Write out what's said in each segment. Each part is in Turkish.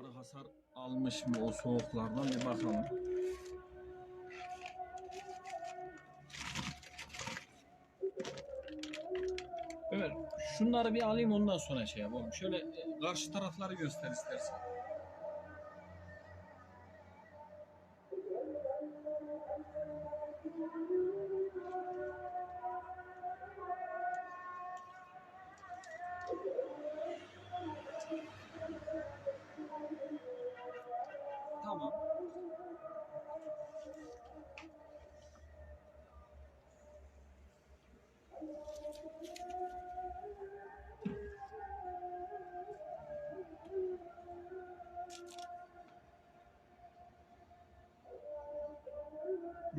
Arı hasar almış mı o soğuklardan bir bakalım. Ömer şunları bir alayım ondan sonra şey yapalım. Şöyle e, karşı tarafları göster istersen.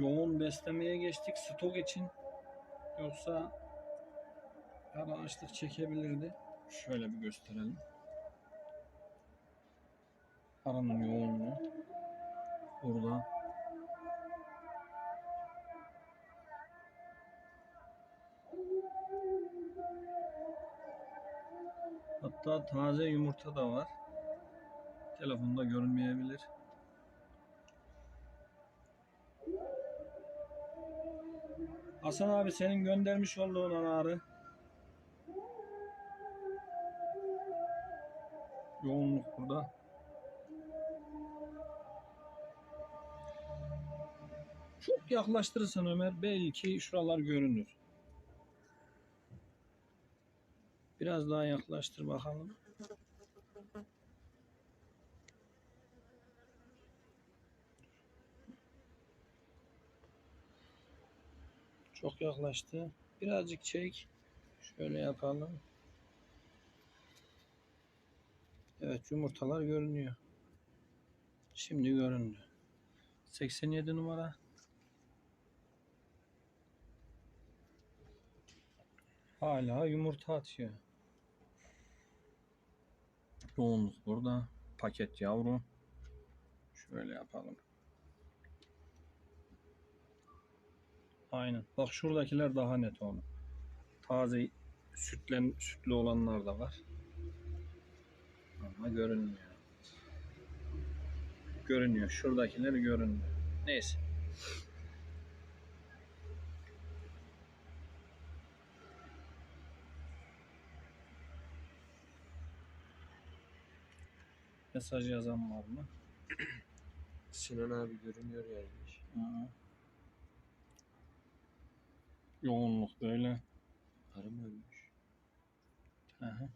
Yoğun beslemeye geçtik stok için. Yoksa ara açlık çekebilirdi. Şöyle bir gösterelim. Aranın yoğunluğu. Burada. Hatta taze yumurta da var. Telefonda görünmeyebilir. Hasan abi senin göndermiş olduğun anarı. Yoğunluk burada. Çok yaklaştırırsan Ömer belki şuralar görünür. Biraz daha yaklaştır bakalım. Çok yaklaştı. Birazcık çek. Şöyle yapalım. Evet yumurtalar görünüyor. Şimdi göründü. 87 numara. Hala yumurta atıyor. Yoğunluk burada. Paket yavru. Şöyle yapalım. Aynen. Bak şuradakiler daha net onu. Taze sütlen, sütlü olanlar da var. Ama görünmüyor. Görünüyor. Şuradakiler görünmüyor. Neyse. Mesaj yazan var mı? Sinan abi görünüyor yazmış. Hı. Yoğunluk böyle. Arı mı ölmüş? Hı hı.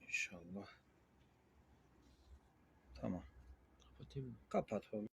İnşallah. Tamam. Kapatayım mı? Kapat oğlum.